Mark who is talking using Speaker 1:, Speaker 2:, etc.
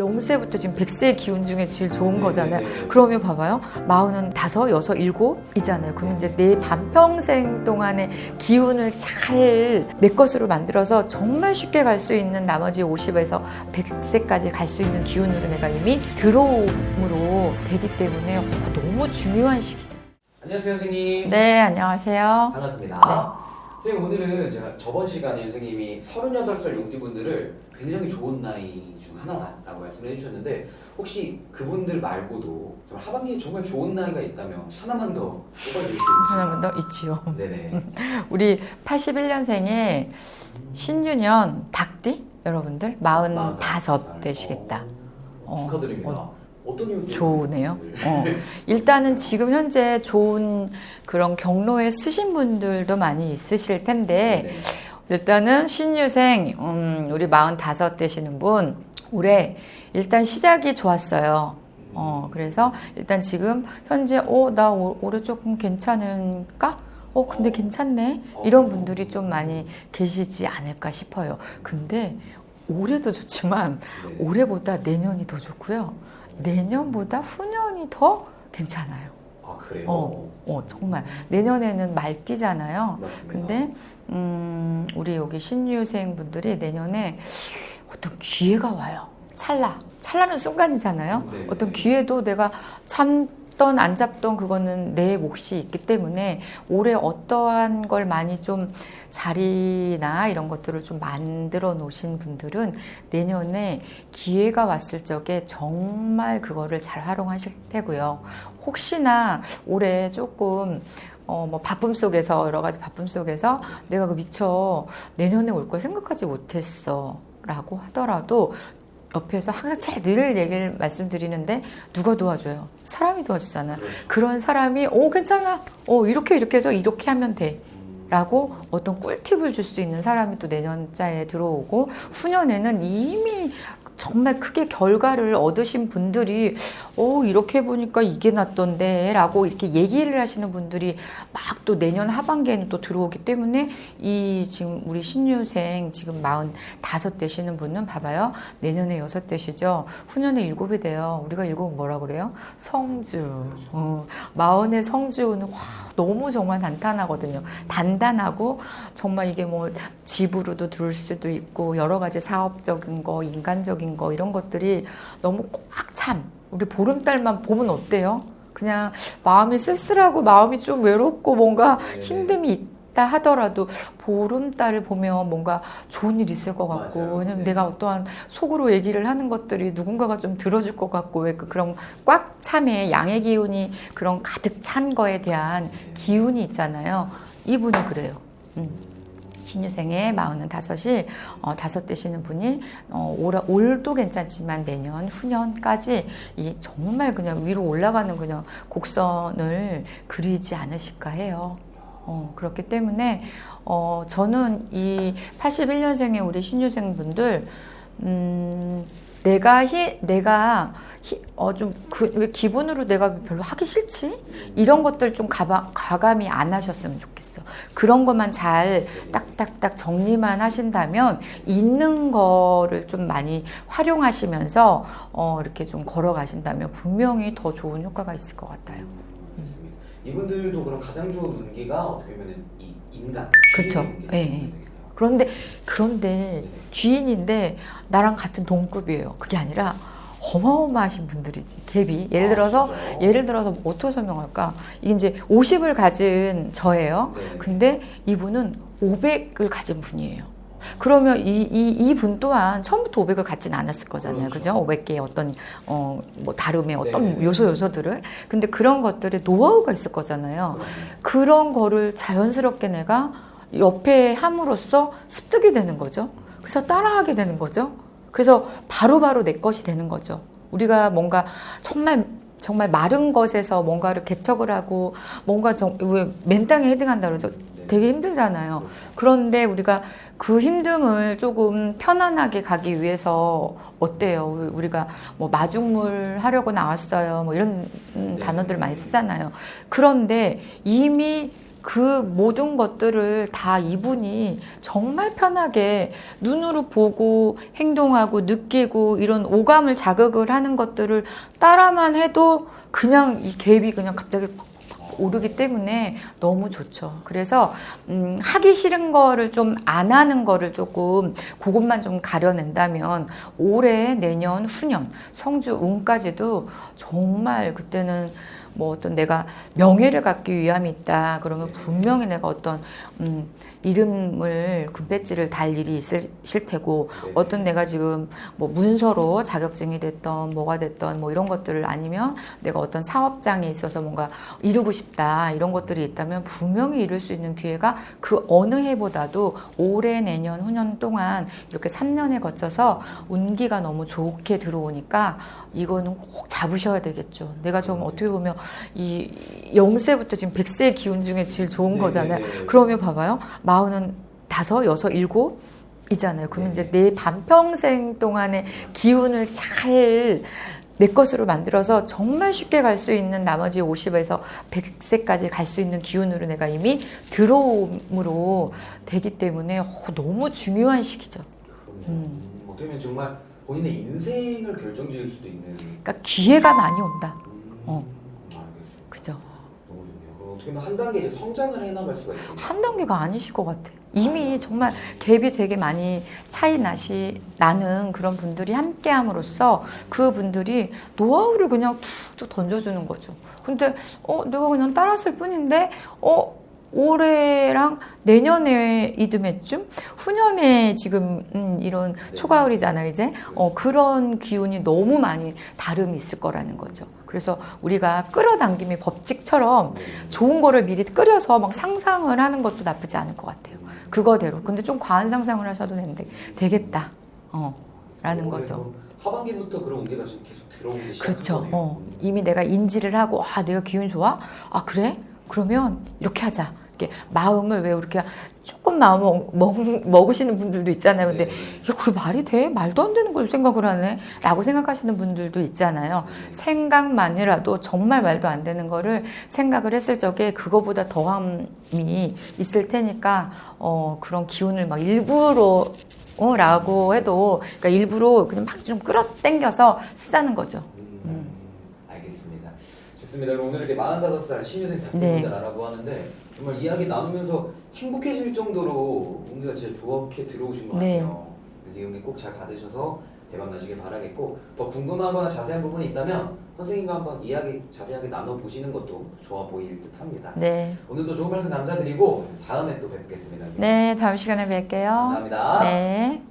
Speaker 1: 0세부터 지금 100세 기운 중에 제일 좋은
Speaker 2: 네,
Speaker 1: 거잖아요.
Speaker 2: 네, 네.
Speaker 1: 그러면 봐봐요. 마흔은 다섯, 여섯, 일곱이잖아요. 그러면 이제 내 반평생 동안의 기운을 잘 내 것으로 만들어서 정말 쉽게 갈 수 있는 나머지 50에서 100세까지 갈 수 있는 기운으로 내가 이미 들어옴으로 되기 때문에 어, 너무 중요한 시기죠.
Speaker 2: 안녕하세요 선생님.
Speaker 1: 네, 안녕하세요.
Speaker 2: 반갑습니다. 선생님 오늘은 제가 저번 시간에 선생님이 38살 용띠분들을 굉장히 좋은 나이 중 하나다라고 말씀을 해주셨는데 혹시 그분들 말고도 좀 하반기에 정말 좋은 나이가 있다면 하나만 더 뽑아주실 수 있으세요?
Speaker 1: 하나만 더 있지요.
Speaker 2: 네네.
Speaker 1: 우리 81년생의 신유년 닭띠 여러분들 45 되시겠다.
Speaker 2: 어,
Speaker 1: 어,
Speaker 2: 축하드립니다. 어, 떤 이유
Speaker 1: 좋으네요. 어. 일단은 지금 현재 좋은 그런 경로에 쓰신 분들도 많이 있으실 텐데
Speaker 2: 네.
Speaker 1: 일단은 신유생 음, 우리 45 되시는 분 올해 일단 시작이 좋았어요. 어, 그래서 일단 지금 현재 어, 나 올- 올해 조금 괜찮은가? 어, 근데 괜찮네. 이런 분들이 좀 많이 계시지 않을까 싶어요. 근데 올해도 좋지만
Speaker 2: 네.
Speaker 1: 올해보다 내년이 더 좋고요. 내년보다 후년이 더 괜찮아요.
Speaker 2: 아 그래요?
Speaker 1: 어, 어, 정말. 내년에는 말띠잖아요.
Speaker 2: 맞습니다.
Speaker 1: 근데, 음, 우리 여기 신유생 분들이 내년에 어떤 기회가 와요. 찰나. 찰나는 순간이잖아요.
Speaker 2: 네.
Speaker 1: 어떤 기회도 내가 참던 안 잡던 그거는 내 몫이 있기 때문에 올해 어떠한 걸 많이 좀 자리나 이런 것들을 좀 만들어 놓으신 분들은 내년에 기회가 왔을 적에 정말 그거를 잘 활용하실 테고요. 혹시나 올해 조금 어, 뭐 바쁨 속에서 여러 가지 바쁨 속에서 내가 그 미처 내년에 올 걸 생각하지 못했어 라고 하더라도 옆에서 항상 제일 늘 얘기를 말씀드리는데 누가 도와줘요? 사람이 도와주잖아.
Speaker 2: 그렇죠.
Speaker 1: 그런 사람이 오 괜찮아. 어 이렇게 이렇게 해서 이렇게 하면 돼. 라고 어떤 꿀팁을 줄 수 있는 사람이 또 내년자에 들어오고 후년에는 이미 정말 크게 결과를 얻으신 분들이 오 이렇게 해보니까 이게 낫던데 라고 이렇게 얘기를 하시는 분들이 막 또 내년 하반기에는 또 들어오기 때문에 이 지금 우리 신유생 지금 45 되시는 분은 봐봐요. 내년에 여섯 되시죠? 후년에 일곱이 돼요. 우리가 일곱 뭐라 그래요? 성주. 어, 마흔의 성주는 와 너무 정말 단단하거든요. 단단하고 정말 이게 뭐 집으로도 둘 수도 있고 여러 가지 사업적인 거 인간적인 거 이런 것들이 너무 꽉 참 우리 보름달만 보면 어때요? 그냥 마음이 쓸쓸하고 마음이 좀 외롭고 뭔가
Speaker 2: 네네.
Speaker 1: 힘듦이 있다 하더라도 보름달을 보면 뭔가 좋은 일 있을 것 같고
Speaker 2: 맞아요.
Speaker 1: 왜냐면
Speaker 2: 네.
Speaker 1: 내가 어떠한 속으로 얘기를 하는 것들이 누군가가 좀 들어줄 것 같고 왜 그- 그런 꽉 참에 양의 기운이 그런 가득 찬 거에 대한 기운이 있잖아요. 이분이 그래요. 음. 신유생의 마흔은 다섯이 어, 다섯 되시는 분이 어, 올, 올도 괜찮지만 내년 후년까지 이 정말 그냥 위로 올라가는 그냥 곡선을 그리지 않으실까 해요. 어, 그렇기 때문에 어, 저는 이 81년생의 우리 신유생 분들 음, 내가 히, 내가 히, 어, 좀, 그, 왜 기분으로 내가 별로 하기 싫지? 이런 것들 좀 가바, 가감히 안 하셨으면 좋겠어. 그런 것만 잘 딱딱딱 정리만 하신다면 있는 거를 좀 많이 활용하시면서 어, 이렇게 좀 걸어가신다면 분명히 더 좋은 효과가 있을 것 같아요.
Speaker 2: 맞습니다. 이분들도 그럼 가장 좋은 운기가 어떻게 보면 이 인간. 운기
Speaker 1: 예, 예. 그런데, 그런데 귀인인데 나랑 같은 동급이에요. 그게 아니라 어마어마하신 분들이지. 갭이. 예를
Speaker 2: 아,
Speaker 1: 들어서
Speaker 2: 진짜요?
Speaker 1: 예를 들어서 뭐 어떻게 설명할까? 이게 이제 50을 가진 저예요.
Speaker 2: 네.
Speaker 1: 근데 이분은 500을 가진 분이에요. 그러면 이, 이, 이분 또한 처음부터 500을 갖진 않았을 거잖아요.
Speaker 2: 그렇죠.
Speaker 1: 그죠? 500개의 어떤, 어, 뭐, 다름의 어떤
Speaker 2: 네.
Speaker 1: 요소, 요소들을. 근데 그런 것들에 노하우가 있을 거잖아요.
Speaker 2: 그럼요.
Speaker 1: 그런 거를 자연스럽게 내가 옆에 함으로써 습득이 되는 거죠. 그래서 따라하게 되는 거죠. 그래서 바로 바로 내 것이 되는 거죠. 우리가 뭔가 정말 정말 마른 것에서 뭔가를 개척을 하고 뭔가 정, 왜 맨땅에 헤딩한다 그러죠. 되게 힘들잖아요. 그런데 우리가 그 힘듦을 조금 편안하게 가기 위해서 어때요? 우리가 뭐 마중물 하려고 나왔어요. 뭐 이런 음,
Speaker 2: 네.
Speaker 1: 단어들 많이 쓰잖아요. 그런데 이미 그 모든 것들을 다 이분이 정말 편하게 눈으로 보고 행동하고 느끼고 이런 오감을 자극을 하는 것들을 따라만 해도 그냥 이 갭이 그냥 갑자기 오르기 때문에 너무 좋죠. 그래서 음, 하기 싫은 거를 좀 안 하는 거를 조금 그것만 좀 가려낸다면 올해 내년 후년 성주 운까지도 정말 그때는 뭐 어떤 내가 명예를 갖기 위함이 있다. 그러면 분명히 내가 어떤 음, 이름을 금배지를 달 일이 있으실 테고
Speaker 2: 네.
Speaker 1: 어떤 내가 지금 뭐 문서로 자격증이 됐던 뭐가 됐던 뭐 이런 것들을 아니면 내가 어떤 사업장에 있어서 뭔가 이루고 싶다 이런 것들이 있다면 분명히 이룰 수 있는 기회가 그 어느 해보다도 올해 내년 후년 동안 이렇게 3년에 거쳐서 운기가 너무 좋게 들어오니까 이거는 꼭 잡으셔야 되겠죠. 내가 좀 어떻게 보면 이 0세부터 지금 100세의 기운 중에 제일 좋은
Speaker 2: 네,
Speaker 1: 거잖아요.
Speaker 2: 네, 네.
Speaker 1: 그러면 봐봐요. 마흔은 다섯, 여섯, 일곱 이잖아요. 그러면
Speaker 2: 네.
Speaker 1: 이제 내 반평생 동안의 기운을 잘 내 것으로 만들어서 정말 쉽게 갈 수 있는 나머지 50에서 100세까지 갈 수 있는 기운으로 내가 이미 들어옴으로 되기 때문에 어, 너무 중요한 시기죠. 음.
Speaker 2: 음, 어떻게 보면 정말 본인의 인생을 결정지을 수도 있는.
Speaker 1: 그러니까 기회가 많이 온다.
Speaker 2: 음,
Speaker 1: 어.
Speaker 2: 알겠습니다.
Speaker 1: 그죠?
Speaker 2: 너무 좋네요. 그럼 어떻게 보면 한 단계 이제 성장을 해나갈 수가 있겠네요.
Speaker 1: 한 단계가 아니실 것 같아요. 이미 정말 갭이 되게 많이 차이 나시 나는 그런 분들이 함께함으로써 그 분들이 노하우를 그냥 툭툭 던져주는 거죠. 근데 어 내가 그냥 따랐을 뿐인데 어 올해랑 내년에 이듬해쯤 후년에 지금 음, 이런
Speaker 2: 네.
Speaker 1: 초가을이잖아요 이제 어 그런 기운이 너무 많이 다름이 있을 거라는 거죠. 그래서 우리가 끌어당김의 법칙처럼
Speaker 2: 네.
Speaker 1: 좋은 거를 미리 끓여서 막 상상을 하는 것도 나쁘지 않을 것 같아요. 그거대로. 근데 좀 과한 상상을 하셔도 되는데 되겠다. 어. 라는 거죠.
Speaker 2: 하반기부터 그런 온기가 지금 계속 들어오기 시작한
Speaker 1: 그렇죠. 어.
Speaker 2: 음.
Speaker 1: 이미 내가 인지를 하고 아, 내가 기운 좋아? 아, 그래? 그러면 이렇게 하자. 이렇게 마음을 왜 이렇게 조금 마음을 먹, 먹으시는 분들도 있잖아요. 근데
Speaker 2: 네.
Speaker 1: 야, 그게 말이 돼? 말도 안 되는 걸 생각을 하네? 라고 생각하시는 분들도 있잖아요.
Speaker 2: 네.
Speaker 1: 생각만이라도 정말 말도 안 되는 거를 생각을 했을 적에 그거보다 더함이 있을 테니까 어, 그런 기운을 막 일부러 어, 라고 해도 그러니까 일부러 그냥 막 좀 끌어당겨서 쓰자는 거죠.
Speaker 2: 음, 알겠습니다. 좋습니다. 오늘 이렇게 45살 신유생
Speaker 1: 네.
Speaker 2: 닭분들 알아보고 하는데 정말 이야기 나누면서 행복해질 정도로 운기가 진짜 좋게 들어오신 것
Speaker 1: 네.
Speaker 2: 같아요. 이 운기 꼭잘 받으셔서 대박 나시길 바라겠고 더 궁금하거나 자세한 부분이 있다면 선생님과 한번 이야기 자세하게 나눠 보시는 것도 좋아 보일 듯합니다.
Speaker 1: 네.
Speaker 2: 오늘도 좋은 말씀 감사드리고 다음에 또 뵙겠습니다.
Speaker 1: 네, 다음 시간에 뵐게요.
Speaker 2: 감사합니다.
Speaker 1: 네.